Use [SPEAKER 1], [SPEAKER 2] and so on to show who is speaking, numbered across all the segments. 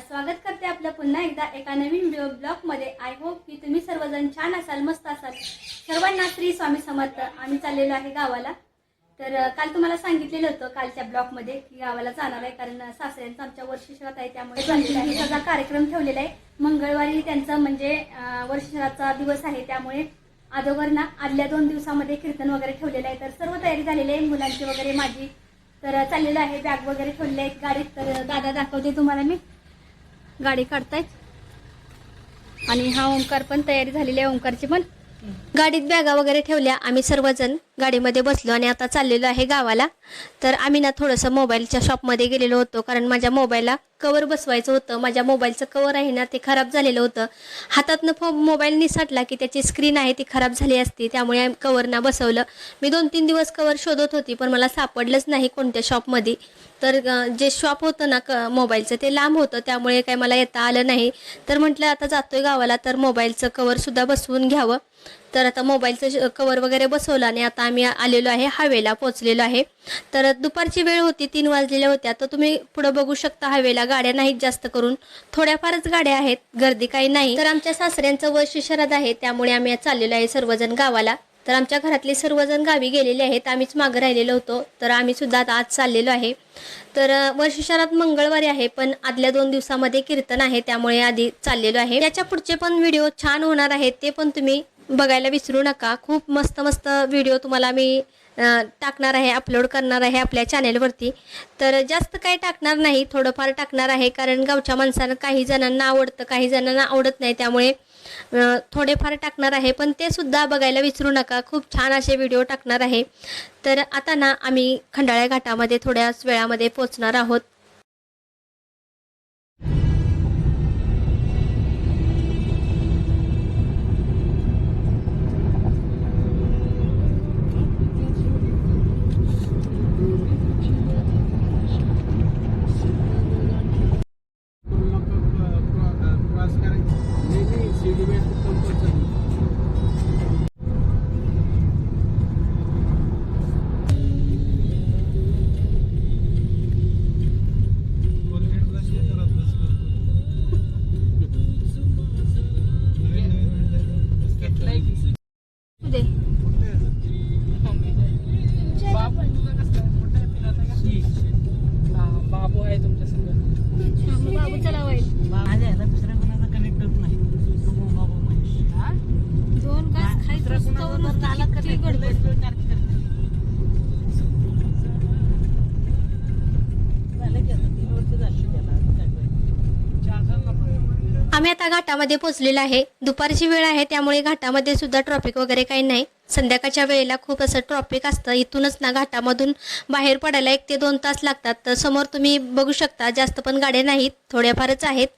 [SPEAKER 1] स्वागत करते आपलं पुन्हा एकदा एका नवीन व्हिडिओ ब्लॉगमध्ये. आय होप की तुम्ही सर्वजण छान असाल मस्त असाल. सर्वांना श्री स्वामी समर्थ. आम्ही चाललेलो आहे गावाला. तर काल तुम्हाला सांगितलेलं होतं कालच्या ब्लॉगमध्ये की गावाला जाणार आहे कारण सासऱ्यांचं आमच्या वर्षश्रात आहे त्यामुळे चाललेला आहे सगळा कार्यक्रम ठेवलेला आहे. मंगळवारी त्यांचं म्हणजे अं, वर्षश्राचा दिवस आहे त्यामुळे अगोदर ना आदल्या दोन दिवसामध्ये कीर्तन वगैरे ठेवलेलं आहे. तर सर्व तयारी झालेली आहे मुलांची वगैरे माझी. तर चाललेलं आहे बॅग वगैरे ठेवलेले आहेत गाडीत. तर दादा दाखवते तुम्हाला मी. गाडी काढतायत. आणि हा ओंकार पण तयारी झालेली आहे ओंकारची पण. गाडीत बॅगा वगैरे ठेवल्या आम्ही सर्वजण. गाडीमध्ये बसलो आणि आता चाललेलो आहे गावाला. तर आम्ही ना थोडंसं मोबाईलच्या शॉपमध्ये गेलेलो होतो कारण माझ्या मोबाईलला कवर बसवायचं होतं. माझ्या मोबाईलचं कवर आहे ना ते खराब झालेलं होतं. हातातनं फो मोबाईल निसटला की त्याची स्क्रीन आहे ती खराब झाली असती. त्यामुळे कवर ना बसवलं. मी दोन तीन दिवस कवर शोधत होती पण मला सापडलंच नाही कोणत्या शॉपमध्ये. तर जे शॉप होतं ना क मोबाईलचं ते लांब होतं. त्यामुळे काय मला येता आलं नाही. तर म्हटलं आता जातोय गावाला तर मोबाईलचं कवरसुद्धा बसवून घ्यावं. तर आता मोबाईलचं कवर वगैरे बसवलं आणि आता आम्ही आलेलो आहे हवेला पोहोचलेलो आहे. तर दुपारची वेळ होती तीन वाजलेल्या होत्या. तर तुम्ही पुढं बघू शकता हवेला गाड्या नाहीत जास्त करून. थोड्याफारच गाड्या आहेत गर्दी काही नाही. तर आमच्या सासऱ्यांचं वर्ष शरद आहे त्यामुळे आम्ही आज चाललेलो आहे सर्वजण गावाला. तर आमच्या घरातले सर्वजण गावी गेलेले आहेत आम्हीच मागं राहिलेलो होतो. तर आम्ही सुद्धा आता आज चाललेलो आहे. तर अ, वर्षशरात मंगळवारी आहे पण आदल्या दोन दिवसामध्ये कीर्तन आहे त्यामुळे आधी चाललेलो आहे. त्याच्या पुढचे पण व्हिडिओ छान होणार आहेत ते पण तुम्ही बघायला विसरू नका. खूप मस्त मस्त व्हिडिओ तुम्हाला मी टाकणार आहे अपलोड करणार आहे आपल्या चॅनेलवरती तर जास्त काही टाकणार नाही थोडंफार टाकणार आहे कारण गावच्या माणसांना काही जणांना आवडतं काही जणांना आवडत नाही त्यामुळे थोडेफार टाकणार आहे. पण ते सुद्धा बघायला विसरू नका. खूप छान असे व्हिडिओ टाकणार आहे. तर आता ना आम्ही खंडाळ्या घाटामध्ये थोड्याच वेळामध्ये पोचणार आहोत.
[SPEAKER 2] リ
[SPEAKER 1] ベントポイント आम्ही आता घाटामध्ये पोहोचलेलो आहे. दुपारची वेळ आहे त्यामुळे घाटामध्ये सुद्धा ट्रॉफिक वगैरे काही नाही. संध्याकाळच्या वेळेला खूप असं ट्रॉफिक असतं. इथूनच ना घाटामधून बाहेर पडायला एक ते दोन तास लागतात. तर समोर तुम्ही बघू शकता जास्त पण गाड्या नाहीत थोड्याफारच आहेत.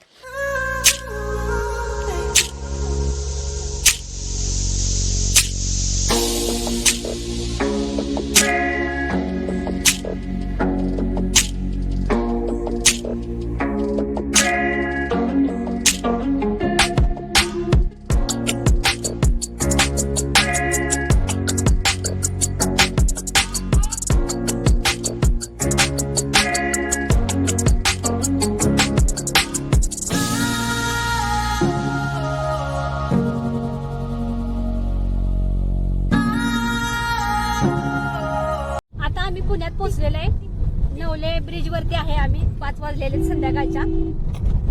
[SPEAKER 1] आम्ही पोहोचलेलो आहे नवले ब्रिज वरती आहे आम्ही. पाच वाजलेले संध्याकाळच्या.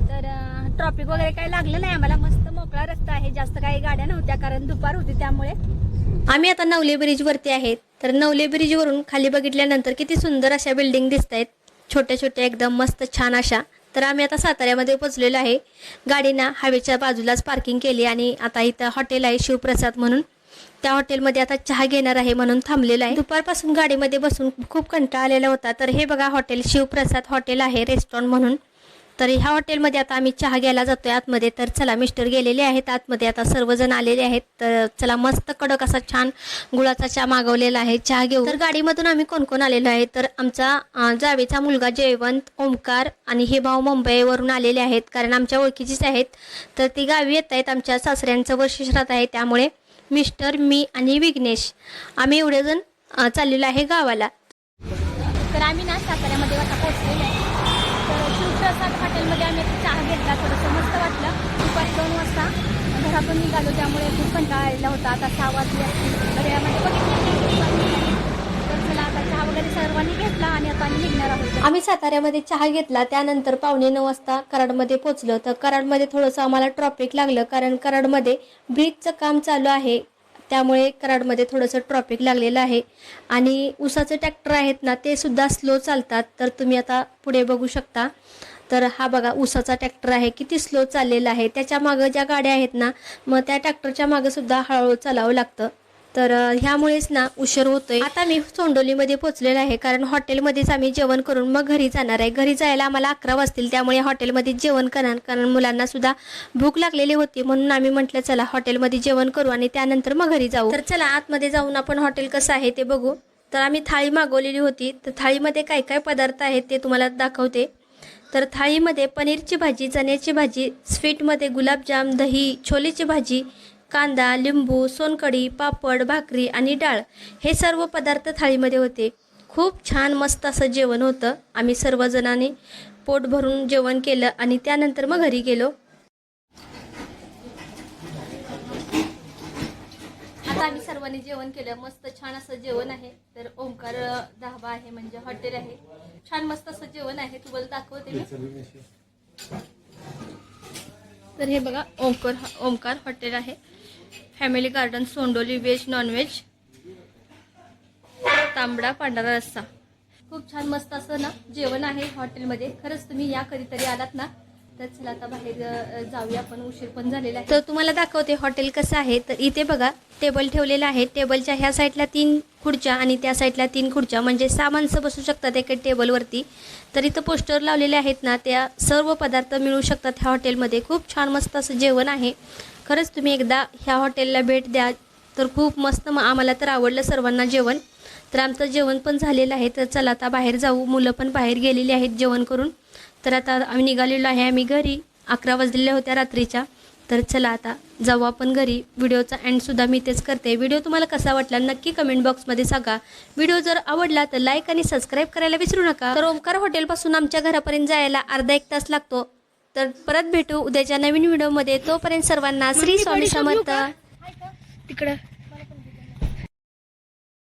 [SPEAKER 1] तर ट्रॉफिक वगैरे काही लागलं नाही आम्हाला. मस्त मोकळा रस्ता आहे. जास्त काही गाड्या नव्हत्या कारण दुपार होती त्यामुळे. आम्ही आता नवले ब्रिज वरती आहेत तर नवले ब्रिज वरून खाली बघितल्यानंतर किती सुंदर अशा बिल्डिंग दिसत आहेत छोट्या छोट्या एकदम मस्त छान अशा. तर आम्ही आता साताऱ्यामध्ये पोचलेलो आहे. गाडीना हवेच्या बाजूलाच पार्किंग केली आणि आता इथं हॉटेल आहे शिवप्रसाद म्हणून. त्या हॉटेलमध्ये आता चहा घेणार आहे म्हणून थांबलेलं आहे. दुपारपासून गाडीमध्ये बसून खूप कंटाळा आलेला होता. तर हे बघा हॉटेल शिवप्रसाद हॉटेल आहे रेस्टॉरंट म्हणून. तर ह्या हॉटेलमध्ये आता आम्ही चहा घ्यायला जातोय आतमध्ये. तर चला मिस्टर गेलेले आहेत आतमध्ये. आता सर्वजण आलेले आहेत. तर चला मस्त कडक असा छान गुळाचा चहा मागवलेला आहे. चहा घेऊ. तर गाडीमधून आम्ही कोण कोण आलेलो आहे? तर आमचा जावेचा मुलगा जयवंत ओमकार आणि हे भाऊ मुंबईवरून आलेले आहेत. कारण आमच्या ओळखीचीच आहेत. तर ती गावी येत आहेत. आमच्या सासऱ्यांचं वर्ष श्राद्ध आहे त्यामुळे मिस्टर मी आणि विघ्नेश. आम्ही एवढे जण चाललेलो आहे गावाला. तर आम्ही ना साताऱ्यामध्ये आता पोहोचलेलो आहे. तर शिवप्रसाद हॉटेलमध्ये आम्ही चहा घेतला थोडंसं मस्त वाटलं. दुपारी दोन वाजता घरातून निघालो त्यामुळे खूप कंटाळा आलेला होता. आता सहा वाजले तर यामध्ये बघितलं नाही किती वाजले आहे. तर चला आता चहा वगैरे सर्वांनी घेतला आणि आता आम्ही निघणार आहोत. आम्ही साताऱ्यामध्ये चहा घेतला त्यानंतर पावणे नऊ वाजता कराडमध्ये पोहोचलो. तर कराडमध्ये थोडंसं आम्हाला ट्रॉफिक लागलं कारण कराडमध्ये ब्रिजचं काम चालू आहे. त्यामुळे कराडमध्ये थोडंसं ट्रॉफिक लागलेलं आहे. आणि उसाचे ट्रॅक्टर आहेत ना ते सुद्धा स्लो चालतात. तर तुम्ही आता पुढे बघू शकता. तर हा बघा उसाचा ट्रॅक्टर आहे. किती स्लो चाललेला आहे. त्याच्या मागं ज्या गाड्या आहेत ना मग त्या ट्रॅक्टरच्या मागं सुद्धा हळूहळू चालावं लागतं. तर ह्यामुळेच ना उशीर होतोय. आता मी सोंडोलीमध्ये पोहोचलेला आहे कारण हॉटेलमध्येच आम्ही जेवण करून मग घरी जाणार आहे. घरी जायला आम्हाला अकरा वाजतील त्यामुळे हॉटेलमध्ये जेवण करणार. कारण मुलांना सुद्धा भूक लागलेली होती म्हणून आम्ही म्हटलं चला हॉटेलमध्ये जेवण करू आणि त्यानंतर मग घरी जाऊ. तर चला आतमध्ये जाऊन आपण हॉटेल कसं आहे ते बघू. तर आम्ही थाळी मागवलेली होती. तर थाळीमध्ये काय काय पदार्थ आहेत ते तुम्हाला दाखवते. तर थाळीमध्ये पनीरची भाजी चण्याची भाजी स्वीटमध्ये गुलाबजाम दही छोलेची भाजी कांदा लिंबू सोनकढी पापड भाकरी आणि डाळ हे सर्व पदार्थ थाळीमध्ये होते. खूप छान मस्त असं जेवण होतं. आम्ही सर्वजणांनी पोट भरून जेवण केलं आणि त्यानंतर मग घरी गेलो. आता आम्ही सर्वांनी जेवण केलं. मस्त छान असं जेवण आहे. तर ओंकार धाबा आहे म्हणजे हॉटेल आहे. छान मस्त असं जेवण आहे. तुम्हाला दाखवते मी. तर हे बघा ओंकार ओंकार हॉटेल आहे. Family garden Sondoli veg non veg तांबडा पांढरा रस्सा. खूप छान मस्त असं ना जेवण आहे हॉटेलमध्ये. खरंच तुम्ही या कधीतरी आलात ना तर चला आता बाहेर जाऊया आपण. उशीर पण झालेला आहे. तर तुम्हाला दाखवते हॉटेल कसं आहे. तर इथे बघा टेबल ठेवलेलं आहे. टेबलच्या ह्या साईडला तीन खुर्च्या आणि त्या साईडला तीन खुर्च्या. म्हणजे सहा माणसं बसू शकतात एका टेबलवरती. तर इथं पोस्टर लावलेले आहेत ना त्या सर्व पदार्थ मिळू शकतात ह्या हॉटेलमध्ये. खूप छान मस्त असं जेवण आहे. खरंच तुम्ही एकदा ह्या हॉटेलला भेट द्या. तर खूप मस्त मग आम्हाला तर आवडलं सर्वांना जेवण. तर आमचं जेवण पण झालेलं आहे. तर चला आता बाहेर जाऊ. मुलं पण बाहेर गेलेली आहेत जेवण करून. तर आता आम्ही निघालेलो आहे आम्ही घरी. अकरा वाजलेल्या होत्या रात्रीच्या. तर चला आता जाऊ आपण घरी. व्हिडिओचा एंडसुद्धा मी तेच करते. व्हिडिओ तुम्हाला कसा वाटला नक्की कमेंट बॉक्समध्ये सांगा. व्हिडिओ जर आवडला तर लाईक आणि सबस्क्राईब करायला विसरू नका. तर ओमकार हॉटेलपासून आमच्या घरापर्यंत जायला अर्धा एक तास लागतो. तर परत भेटू उद्याच्या नवीन व्हिडिओमध्ये. तोपर्यंत सर्वांना श्री स्वामी समर्थ.
[SPEAKER 2] तिकडं.